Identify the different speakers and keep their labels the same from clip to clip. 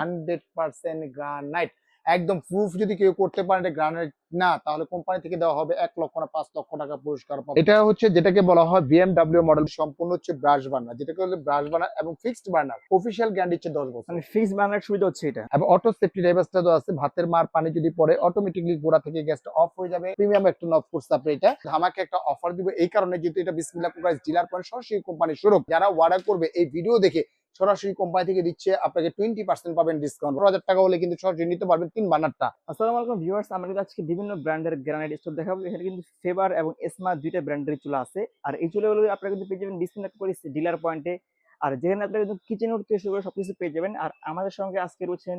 Speaker 1: Hundred percent granite. একদম proof যদি কেউ করতে পারে এটা গ্রানাইট না তাহলে কোম্পানি থেকে দেওয়া হবে এক লক্ষ না পাঁচ লক্ষ টাকা পুরস্কার পাবে। এটা হচ্ছে যেটাকে বলা হয় বিএমডাব্লিউ মডেল সম্পূর্ণ হচ্ছে ব্রাশ বার্নার যেটাকে বলে ব্রাশ বার্নার এবং ফিক্সড বার্নার অফিসিয়াল গ্যারান্টি হচ্ছে দশ বছর।
Speaker 2: মানে ফিক্সড বার্নার সুবিধা হচ্ছে এটা।
Speaker 1: এবং অটো সেফটি ড্রাইভার্সটা তো আছে ভাতের মার পানি যদি পড়ে অটোমেটিকলি গোড়া থেকে গ্যাসটা অফ হয়ে যাবে। প্রিমিয়াম একটা নফ করছে আপনি এটা আমাকে একটা অফার দিব। এই কারণে যেহেতু এটা বিসমিল্লাহ কুকার ডিলার পয়েন্ট সরাসরি কোম্পানির স্বরূপ যারা অর্ডার করবে এই ভিডিও দেখে সরাসরি কোম্পানি থেকে দিচ্ছে আপনাকে টোয়েন্টি পার্সেন্ট পাবেন ডিসকাউন্ট পনেরো হাজার টাকা হলে কিন্তু সরাসরি নিতে পারবেন তিন বানারটা।
Speaker 2: আসসালামু আলাইকুম ভিউয়ার্স আমরা কিন্তু আজকে বিভিন্ন ব্র্যান্ডের গ্রানাইট স্টোর দেখাবো। এখানে কিন্তু ফেভার এবং এসমা দুইটা ব্র্যান্ডের চুলা আছে। আর এই চুলাগুলো আপনারা কিন্তু পেয়ে যাবেন ডিসপ্লে করে ডিলার পয়েন্টে আর যেখানে আপনারা কিন্তু কিচেন উঠতে শুরু করে সবকিছু পেয়ে যাবেন। আর আমাদের সঙ্গে আজকে রয়েছেন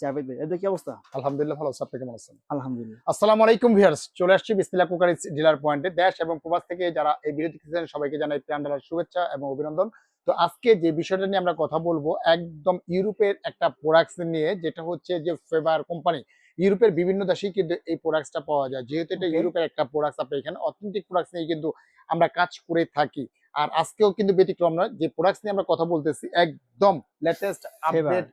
Speaker 2: জাভেদ ভাই। এদের কি অবস্থা?
Speaker 1: আলহামদুলিল্লাহ ভালো আছে। আপনি কেমন আছেন?
Speaker 2: আলহামদুলিল্লাহ।
Speaker 1: আসসালামু আলাইকুম ভিউয়ার্স চলে আসছি বিসমিল্লাহ কুকার ডিলার পয়েন্টে দেশ এবং প্রবাস থেকে যারা এই ভিডিও দেখতেছেন সবাইকে জানাই প্রাণ শুভেচ্ছা এবং অভিনন্দন। তো আজকে যে বিষয়টা নিয়ে আমরা কথা বলব একদম ইউরোপের একটা প্রোডাক্টস নিয়ে যেটা হচ্ছে যে ফেভার কোম্পানি ইউরোপের বিভিন্ন দেশেই কিন্তু এই প্রোডাক্টসটা পাওয়া যায় যেহেতু এটা. ইউরোপের একটা প্রোডাক্টস আপনি এখানে অথেন্টিক প্রোডাক্টস নিয়ে কিন্তু আমরা কাজ করে থাকি আর আজকেও কিন্তু ব্যতিক্রম নয় যে প্রোডাক্টস নিয়ে আমরা কথা বলতেছি একদম লেটেস্ট আপডেট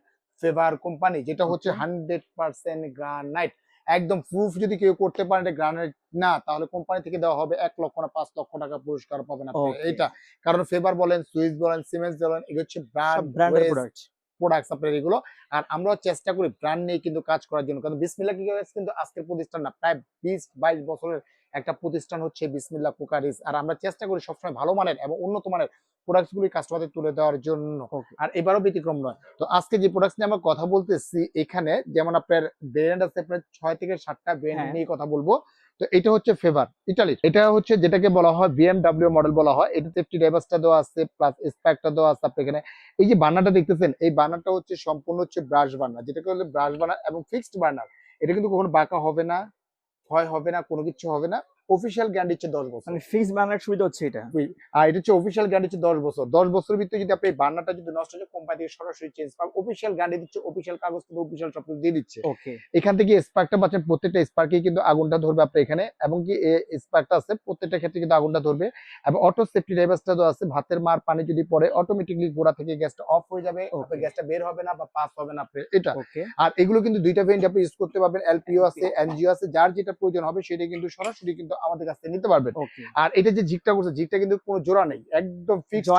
Speaker 1: ফেভার কোম্পানি যেটা হচ্ছে. হান্ড্রেড পার্সেন্ট গ্রানাইট একদম প্রুফ যদি কেউ করতে পারে এটা গ্রানাইট না তাহলে কোম্পানি থেকে দেওয়া হবে এক লক্ষ না পাঁচ লক্ষ টাকা পুরস্কার পাবেন আপনি. এইটা কারণ ফেভার বলেন সুইস বলেন সিমেন্স বলেন এগুলো হচ্ছে ব্র্যান্ড
Speaker 2: প্রোডাক্ট
Speaker 1: প্রোডাক্টস আপনার এগুলো। আর আমরা চেষ্টা করি ব্র্যান্ড নিয়ে কিন্তু কাজ করার জন্য। কারণ বিসমিল্লা কি কিন্তু আজকের প্রতিষ্ঠান না প্রায় বিশ বাইশ বছরের একটা প্রতিষ্ঠান হচ্ছে বিসমিল্লা কুকারিস আর আমরা চেষ্টা করি সবসময় ভালো মানের এবং উন্নত মানের প্রোডাক্টস গুলি কাস্টমারদের তুলে দেওয়ার জন্য. আর এবারও ব্যতিক্রম নয়। তো আজকে যে প্রোডাক্ট নিয়ে আমরা কথা বলতেছি এখানে যেমন আপনার ব্র্যান্ড আছে আপনার ছয় থেকে সাতটা ব্র্যান্ড। নিয়ে কথা বলব। তো এটা হচ্ছে ফেভার ইটালি এটা হচ্ছে যেটাকে বলা হয় বিএমডাব্লিউ মডেল বলা হয়। এটা সেফটি ড্রাইভার্সটা দেওয়া আছে প্লাস স্প্যাকটা দেওয়া আছে আপনি এখানে। এই যে বার্নারটা দেখতেছেন এই বার্নারটা হচ্ছে সম্পূর্ণ হচ্ছে ব্রাশ বার্নার যেটাকে বলে ব্রাশ বার্নার এবং ফিক্সড বার্নার এটা কিন্তু কখনো বাঁকা হবে না। ক্ষয় হবে না কোনো কিছু হবে না। অফিসিয়াল গ্যারান্টি হচ্ছে দশ বছর।
Speaker 2: মানে ফিক্স বানানোর সুবিধা হচ্ছে এটা।
Speaker 1: আর এটা হচ্ছে অফিসিয়াল গ্যারান্টি হচ্ছে দশ বছর। দশ বছরের ভিতরে যদি আপনি বার্নারটা যদি নষ্ট হয়ে কোম্পানি থেকে সরাসরি চেঞ্জ পাবেন অফিসিয়াল গ্যারান্টি দিচ্ছে অফিসিয়াল কাগজ কিন্তু অফিসিয়াল সব দিয়ে দিচ্ছে। এখান থেকে স্পার্কটা পাচ্ছেন প্রত্যেকটা স্পার্কে কিন্তু আগুনটা ধরবে আপনার এখানে এবং কি স্পার্কটা আছে প্রত্যেকটা ক্ষেত্রে কিন্তু আগুনটা ধরবে। এবং অটো সেফটি ড্রাইভার্সটা তো আছে ভাতের মার পানি যদি পড়ে অটোমেটিকলি গোড়া থেকে গ্যাসটা অফ হয়ে যাবে গ্যাসটা বের হবে না বা পাস হবে না এটা। আর এগুলো কিন্তু দুইটা ভেরিয়েন্ট আপনি ইউজ করতে পারবেন এলপিও আছে এনজিও আছে যার যেটা প্রয়োজন হবে সেটা কিন্তু সরাসরি কিন্তু আমাদের কাছ থেকে নিতে পারবেন। আর এটা যে জিগটা করছে জিগটা কিন্তু কোনো জোড়া নেই। একদম ফিক্সড.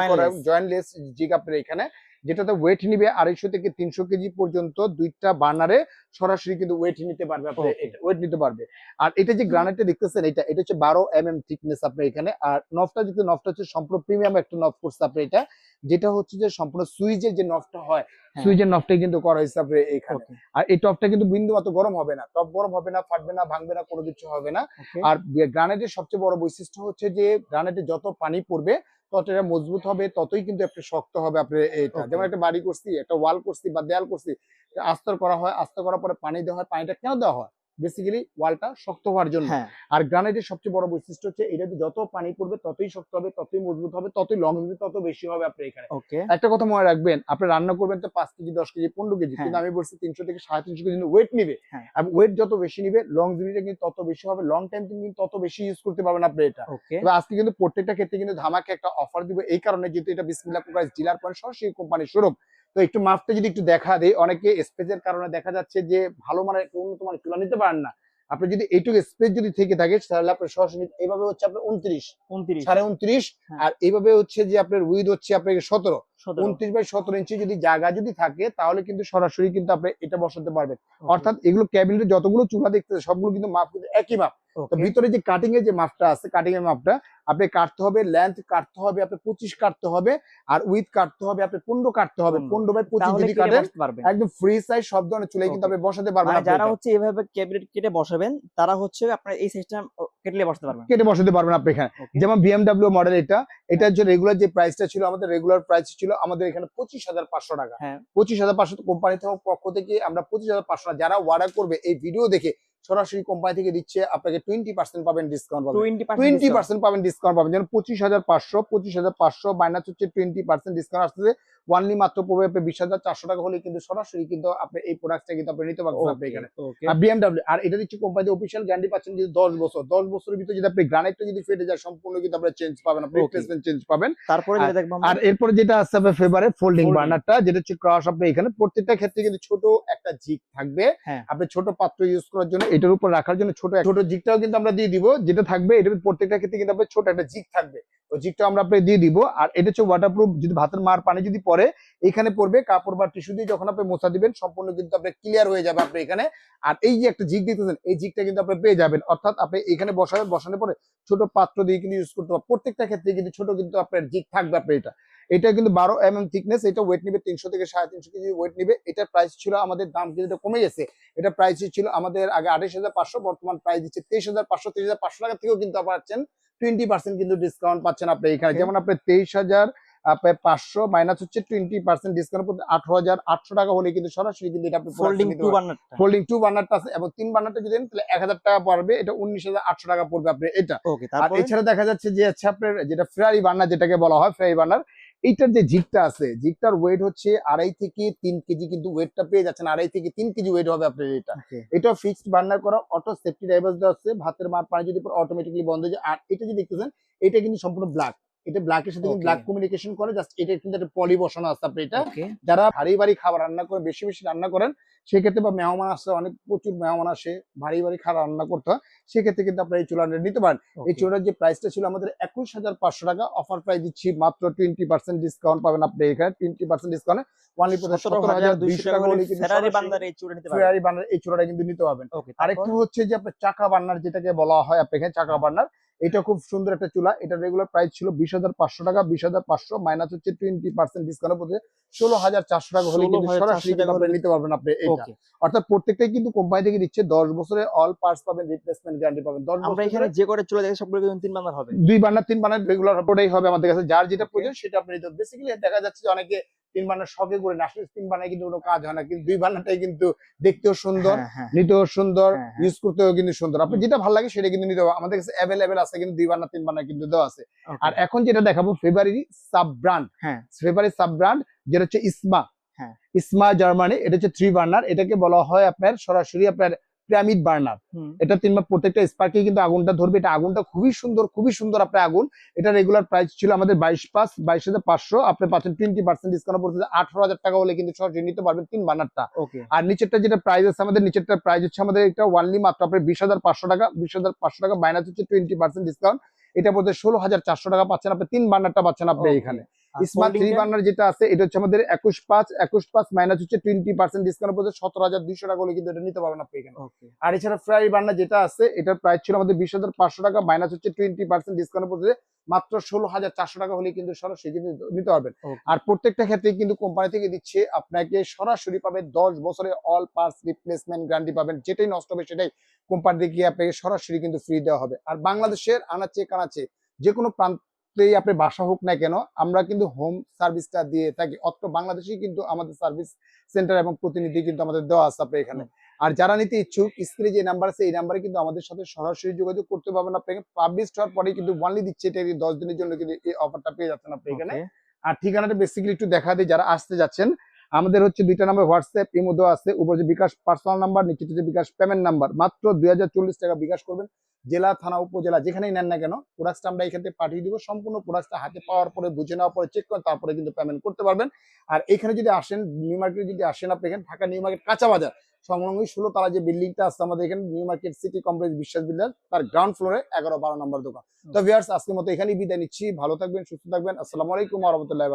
Speaker 1: জয়েন্টলেস জিগ আপনার এখানে। যেটাতে ওয়েট নিবে আড়াইশো থেকে তিনশো কেজি পর্যন্ত দুইটা বার্নারে সরাসরি কিন্তু ওয়েট নিতে পারবে আপনি ওয়েট নিতে পারবে। আর এটা যে গ্রানাইটটা দেখতেছেন এটা এটা হচ্ছে বারো এম এম থিকনেস আপনার এখানে। আর নফটা দেখতে নফটা হচ্ছে সম্পূর্ণ প্রিমিয়াম একটা নফ করছে আপনি এটা। যেটা হচ্ছে যে সম্পূর্ণ সুইচের যে নফটা হয়
Speaker 2: হ্যাঁ।
Speaker 1: সুইচের নফটাই কিন্তু করা হয়েছে আপনার এখানে। আর এই টপটা কিন্তু বিন্দু মাত্র গরম হবে না। টপ গরম হবে না ফাটবে না ভাঙবে না কোনো কিছু হবে না। আর গ্রানাইটের সবচেয়ে বড় বৈশিষ্ট্য হচ্ছে যে গ্রানাইটে যত পানি পড়বে তত এটা মজবুত হবে ততই কিন্তু একটা শক্ত হবে আপনার এটা যেমন একটা বাড়ি করছি একটা ওয়াল করছি বা দেয়াল করছি আস্তর করা হয় আস্তর করার পরে পানি দেওয়া হয় পানিটা কেন দেওয়া হয়? বেসিক্যালি ওয়ালটা শক্ত হওয়ার জন্য।
Speaker 2: হ্যাঁ।
Speaker 1: আর গ্রানাইটের সবচেয়ে বড় বৈশিষ্ট্য হচ্ছে এটাতে যত পানি পড়বে ততই শক্ত হবে ততই মজবুত হবে ততই লং তত বেশি হবে আপনার এখানে। একটা কথা মনে রাখবেন আপনি রান্না করবেন তো পাঁচ কেজি দশ কেজি পনেরো কেজি
Speaker 2: হ্যাঁ।
Speaker 1: কিন্তু আমি বলছি তিনশো থেকে সাড়ে তিনশো কেজি ওয়েট নিবে।
Speaker 2: হ্যাঁ।
Speaker 1: ওয়েট যত বেশি নিবে লং জিবিটা কিন্তু তত বেশি হবে লং টাইম কিন্তু তত বেশি ইউজ করতে পারবেন আপনি এটা। তবে আজকে কিন্তু প্রত্যেকটা ক্ষেত্রে কিন্তু ধামাকে একটা অফার দিব এই কারণে যেহেতু এটা বিসমিল্লা কুকার ডিলার পয়েন্ট সরাসরি কোম্পানির শোরুম তো একটু মাপটা যদি একটু দেখা দেয় অনেকে স্পেসের কারণে দেখা যাচ্ছে যে ভালো মানের উন্নত মানের চুলা নিতে পারেন না। আপনি যদি এইটুকু স্পেস যদি থেকে থাকে তাহলে আপনার সরাসরি এইভাবে হচ্ছে আপনার উনত্রিশ
Speaker 2: উনত্রিশ।
Speaker 1: সাড়ে উনত্রিশ
Speaker 2: হ্যাঁ।
Speaker 1: আর এইভাবে হচ্ছে যে আপনার উইথ হচ্ছে আপনাকে সতেরো। উনত্রিশ বাই সতেরো ইঞ্চি যদি জায়গা যদি থাকে তাহলে কিন্তু সরাসরি কিন্তু আপনি এটা বসাতে পারবেন। অর্থাৎ এগুলো ক্যাবিনেটে যতগুলো চুলা দেখতে সবগুলো কিন্তু মাপ কিন্তু একই মাপ। ভিতরে যে কাটিং এর যে মাপটা আছে কাটিং এর মাপটা আপনি কাটতে হবে লেন্থ কাটতে হবে আপনি পঁচিশ কাটতে হবে আর উইথ কাটতে হবে আপনি পনেরো কাটতে হবে পনেরো বাই পঁচিশ যদি কাটেন একদম ফ্রি সাইজ সব ধরনের চুলাই কিন্তু আপনি বসাতে পারবেন
Speaker 2: মানে যারা হচ্ছে এভাবে ক্যাবিনেট কেটে বসাবেন তারা হচ্ছে আপনার এই সিস্টেম কেটে বসাতে পারবেন।
Speaker 1: কেটে বসাতে পারবেন আপনি এখানে। যেমন বিএমডাব্লিউ মডেল এটা এটার যে রেগুলার যে প্রাইসটা ছিল আমাদের রেগুলার প্রাইস ছিল আমাদের এখানে পঁচিশ হাজার পাঁচশো টাকা।
Speaker 2: হ্যাঁ।
Speaker 1: পঁচিশ হাজার পাঁচশো কোম্পানি থেকে পক্ষ থেকে আমরা পঁচিশ হাজার পাঁচশো টাকা যারা অর্ডার করবে এই ভিডিও দেখে সরাসরি কোম্পানি থেকে দিচ্ছে আপনাকে টোয়েন্টি পার্সেন্ট পাবেন ডিসকাউন্ট পাবেন।
Speaker 2: টোয়েন্টি
Speaker 1: পার্সেন্ট পাবেন ডিসকাউন্ট পাবেন। যেমন পঁচিশ হাজার পাঁচশো পঁচিশ হাজার পাঁচশো মাইনাস হচ্ছে টোয়েন্টি পার্সেন্ট ডিসকাউন্ট আসতেছে। ওয়ানলি মাত্র পড়বে আপনি বিশ হাজার চারশো টাকা হলে কিন্তু সরাসরি কিন্তু আপনি এই প্রোডাক্টটা কিন্তু আপনি নিতে পারবেন আপনি এখানে। আর বিএমডব্লিউ আর এটা দিচ্ছে কোম্পানি অফিসিয়াল গ্যারান্টি পাচ্ছেন যদি দশ বছর। দশ বছরের ভিতরে যদি আপনি গ্রানাইটটা যদি ফেটে যায় সম্পূর্ণ কিন্তু আপনি চেঞ্জ পাবেন আপনি রিপ্লেসমেন্ট চেঞ্জ পাবেন।
Speaker 2: তারপরে যেটা দেখব আমরা
Speaker 1: আর এরপরে যেটা আসছে আপনার ফেভারে ফোল্ডিং। বার্নারটা যেটা হচ্ছে ক্রস আপনি এখানে প্রত্যেকটা ক্ষেত্রে কিন্তু ছোট একটা জিক থাকবে।
Speaker 2: হ্যাঁ।
Speaker 1: আপনি ছোট পাত্র ইউজ করার জন্য এটার উপর রাখার জন্য ছোট ছোট জিকটাও কিন্তু আমরা দিয়ে দিব, যেটা থাকবে, এটার প্রত্যেকটা ক্ষেত্রে কিন্তু আপনার ছোট একটা জিক থাকবে। ওই জিকটা আমরা আপনি দিয়ে দিব, আর এটা হচ্ছে ওয়াটারপ্রুফ যদি ভাতের মার পানি যদি পড়ে, এখানে পড়বে কাপড় বা টিস্যু দিয়ে যখন আপনি মোছা দিবেন, সম্পূর্ণ কিন্তু আপনি ক্লিয়ার হয়ে যাবে আপনি এখানে। আর এই যে একটা জিক দিতেছেন এই জিকটা কিন্তু আপনি পেয়ে যাবেন। অর্থাৎ আপনি এখানে বসাবেন, বসানোর পরে ছোট পাত্র দিয়ে কিন্তু ইউজ করতে পারবেন প্রত্যেকটা ক্ষেত্রে কিন্তু ছোট কিন্তু আপনার জিক থাকবে আপনি এটা। এটা কিন্তু বারো এম এম থিকনেস এটা ওয়েট নিবে তিনশো থেকে সাড়ে তিনশো কেজি ওয়েট নিবে। এটার প্রাইস ছিল আমাদের দাম কিন্তু এটা কমে গেছে। এটা প্রাইস ছিল আমাদের আগে আঠাশ হাজার পাঁচশো বর্তমান প্রাইস দিচ্ছে তেইশ হাজার পাঁচশো। তেইশ হাজার পাঁচশো টাকা থেকেও কিন্তু পাচ্ছেন। টোয়েন্টি পার্সেন্ট কিন্তু ডিসকাউন্ট পাচ্ছেন আপনি এখানে। যেমন আপনি তেইশ হাজার আপনার পাঁচশো মাইনাস হচ্ছে টোয়েন্টি পার্সেন্ট ডিসকাউন্ট করতে আঠারো হাজার আটশো টাকা হলে কিন্তু সরাসরি কিন্তু এটা আপনি
Speaker 2: ফোল্ডিং টু। বার্নারটা
Speaker 1: ফোল্ডিং টু বার্নারটা আছে এবং তিন বার্নারটা যদি তাহলে এক হাজার টাকা পড়বে। এটা উনিশ হাজার আটশো টাকা পড়বে আপনি। এটা। আর এছাড়া দেখা যাচ্ছে যে হচ্ছে আপনার যেটা ফ্রারি বার্নার যেটাকে বলা হয় ফ্রারি বার্নার এইটার যে জিগটা আছে জিগটার ওয়েট হচ্ছে আড়াই থেকে তিন কেজি কিন্তু ওয়েটটা পেয়ে যাচ্ছেন আড়াই থেকে তিন কেজি ওয়েট হবে আপনার এটা। এটা ফিক্সড বার্নার করা অটো সেফটি ড্রাইভার্স দেওয়া আছে ভাতের মার পানি যদি অটোমেটিকলি বন্ধ হয়ে যায় আর এটা যে দেখতেছেন এটা কিন্তু সম্পূর্ণ ব্ল্যাক এটা ব্ল্যাকের সাথে কিন্তু ব্ল্যাক কমিউনিকেশন করে জাস্ট এটা কিন্তু একটা পলি বসানো আছে আপনি এটা। যারা ভারী ভারী খাবার রান্না করে বেশি বেশি রান্না করেন সেক্ষেত্রে বা মেহমান আসে অনেক প্রচুর মেহমান আসে ভারী ভারী খাবার রান্না করতে হয় সেক্ষেত্রে কিন্তু আপনার এই চুলাটা নিতে পারেন। এই চুলার যে প্রাইসটা ছিল আমাদের একুশ হাজার পাঁচশো টাকা অফার প্রাইস দিচ্ছি মাত্র টোয়েন্টি পার্সেন্ট ডিসকাউন্ট পাবেন আপনি এখানে টোয়েন্টি পার্সেন্ট ডিসকাউন্ট
Speaker 2: ফেরারি বান্দার এই
Speaker 1: চুলাটা কিন্তু নিতে পারবেন। আরেকটু হচ্ছে যে আপনার চাকা বান্নার যেটাকে বলা হয় আপনি এখানে চাকা বার্নার এটা খুব সুন্দর একটা চুলা। এটা রেগুলার প্রাইস ছিল বিশ হাজার পাঁচশো টাকা। বিশ হাজার পাঁচশো মাইনাস হচ্ছে টোয়েন্টি পার্সেন্ট ডিসকাউন্ট পড়ছে ষোলো হাজার চারশো টাকা হলে কিন্তু সরাসরি নিতে পারবেন আপনি এটা অর্থাৎ প্রত্যেকটাই কিন্তু কোম্পানি থেকে দিচ্ছে দশ বছরে অল পার্টস পাবেন রিপ্লেসমেন্ট গ্যারান্টি পাবেন। দশ
Speaker 2: আমরা এখানে যে করে চলে যাই সবগুলো কিন্তু তিন বান্দার হবে।
Speaker 1: দুই বান্নার তিন বান্নার রেগুলার ওটাই হবে আমাদের কাছে। যার যেটা প্রয়োজন সেটা আপনি বেসিক্যালি দেখা যাচ্ছে যে অনেকে তিন বান্নার শখে করে আসলে তিন বান্নায় কিন্তু কোনো কাজ হয় না কিন্তু দুই বান্নাটাই কিন্তু দেখতেও সুন্দর
Speaker 2: হ্যাঁ, হ্যাঁ।
Speaker 1: নিতেও সুন্দর
Speaker 2: হ্যাঁ।
Speaker 1: ইউজ করতেও কিন্তু সুন্দর আপনি যেটা ভালো লাগে সেটা কিন্তু নিতে হবে আমাদের কাছে অ্যাভেলেবেল আছে কিন্তু দুই বান্না তিন বান্না কিন্তু দেওয়া আছে আর এখন যেটা দেখাবো ফেব্রুয়ারি সাব ব্র্যান্ড
Speaker 2: হ্যাঁ।
Speaker 1: ফেব্রুয়ারি সাব ব্র্যান্ড যেটা হচ্ছে ইসমা
Speaker 2: হ্যাঁ।
Speaker 1: ইসমা জার্মানি এটা হচ্ছে থ্রি বার্নার এটাকে বলা হয় আপনার সরাসরি আপনার পিরামিড বার্নার এটা তিন মাস প্রত্যেকটা স্পার্কে কিন্তু আগুনটা ধরবে। এটা আগুনটা খুবই সুন্দর খুবই সুন্দর আপনার আগুন। এটা রেগুলার প্রাইস ছিল আমাদের বাইশ পাঁচ বাইশ হাজার পাঁচশো। আপনি পাচ্ছেন টোয়েন্টি পার্সেন্ট ডিসকাউন্ট পড়তেছে আঠারো হাজার টাকা হলে কিন্তু সরাসরি নিতে পারবেন তিন বার্নারটা
Speaker 2: ওকে
Speaker 1: আর নিচেরটা যেটা প্রাইস আছে আমাদের নিচেরটা প্রাইস হচ্ছে আমাদের এটা ওয়ানলি মাত্র আপনার বিশ হাজার পাঁচশো টাকা বিশ হাজার পাঁচশো টাকা মাইনাস হচ্ছে টোয়েন্টি পার্সেন্ট ডিসকাউন্ট এটা বলতে ষোলো হাজার চারশো টাকা পাচ্ছেন আপনি তিন বার্নারটা পাচ্ছেন আপনি এখানে। স্মার্ট থ্রি বার্নার যেটা আছে এটা হচ্ছে আমাদের একুশ পাঁচ একুশ পাঁচ মাইনাস হচ্ছে টোয়েন্টি পার্সেন্ট ডিসকাউন্ট বলতে সতেরো হাজার দুইশো টাকা হলে কিন্তু এটা নিতে পারবেন আপনি এখানে। আর এছাড়া ফ্রাই বার্নার যেটা আছে এটার প্রাইস ছিল আমাদের বিশ হাজার পাঁচশো টাকা মাইনাস হচ্ছে টোয়েন্টি পার্সেন্ট ডিসকাউন্ট পড়তে মাত্র ষোলো হাজার চারশো টাকা হলে কিন্তু সরাসরি কিন্তু নিতে পারবেন। আর প্রত্যেকটা ক্ষেত্রে কিন্তু কোম্পানি থেকে দিচ্ছে আপনাকে সরাসরি পাবেন দশ বছরে অল পার্টস রিপ্লেসমেন্ট গ্যারান্টি পাবেন যেটাই নষ্ট হবে সেটাই কোম্পানি থেকে আপনাকে সরাসরি কিন্তু ফ্রি দেওয়া হবে। আর বাংলাদেশের আনাচে কানাচে যে কোনো প্রান্তেই আপনি বাসা হোক না কেন আমরা কিন্তু হোম সার্ভিসটা দিয়ে থাকি। অত বাংলাদেশেই কিন্তু আমাদের সার্ভিস সেন্টার এবং প্রতিনিধি কিন্তু আমাদের দেওয়া আছে আপনি এখানে। আর যারা নিতে ইচ্ছুক স্ক্রিনে যে নাম্বার আছে এই নাম্বারে কিন্তু আমাদের সাথে সরাসরি যোগাযোগ করতে পারবেন। আপনাকে পাবলিশ হওয়ার পরে কিন্তু ওয়ানলি দিচ্ছে এটা দশ দিনের জন্য কিন্তু এই অফারটা পেয়ে যাচ্ছেন আপনি এখানে। আর ঠিকানাটা বেসিক্যালি একটু দেখা দিই যারা আসতে যাচ্ছেন আমাদের হচ্ছে দুইটা নাম্বার হোয়াটসঅ্যাপ ইমো দেওয়া আছে। উপর যে বিকাশ পার্সোনাল নাম্বার নিচে যে বিকাশ পেমেন্ট নাম্বার মাত্র দুই হাজার চল্লিশ টাকা বিকাশ করবেন। জেলা, থানা, উপজেলা, যেখানেই নেন না কেন প্রোডাক্টটা আমরা এখান থেকে পাঠিয়ে দিব। সম্পূর্ণ প্রোডাক্টটা হাতে পাওয়ার পরে, বুঝে নেওয়ার পরে চেক করে তারপরে কিন্তু পেমেন্ট করতে পারবেন। আর এখানে যদি আসেন নিউ মার্কেটে যদি আসেন আপনি এখানে, ঢাকা নিউ মার্কেট কাঁচা বাজার। সংলগ্ন ষোলো তারা যে বিল্ডিংটা আছে আমাদের এখানে New Market City complex Biswas builder তার গ্রাউন্ড ফ্লোরে এগারো বারো নম্বর দোকান। তো ভিয়ার্স আজকের মতো এখানেই বিদায় নিচ্ছি। ভালো থাকবেন, সুস্থ থাকবেন। আসসালামু আলাইকুম রহমতুল্লাহ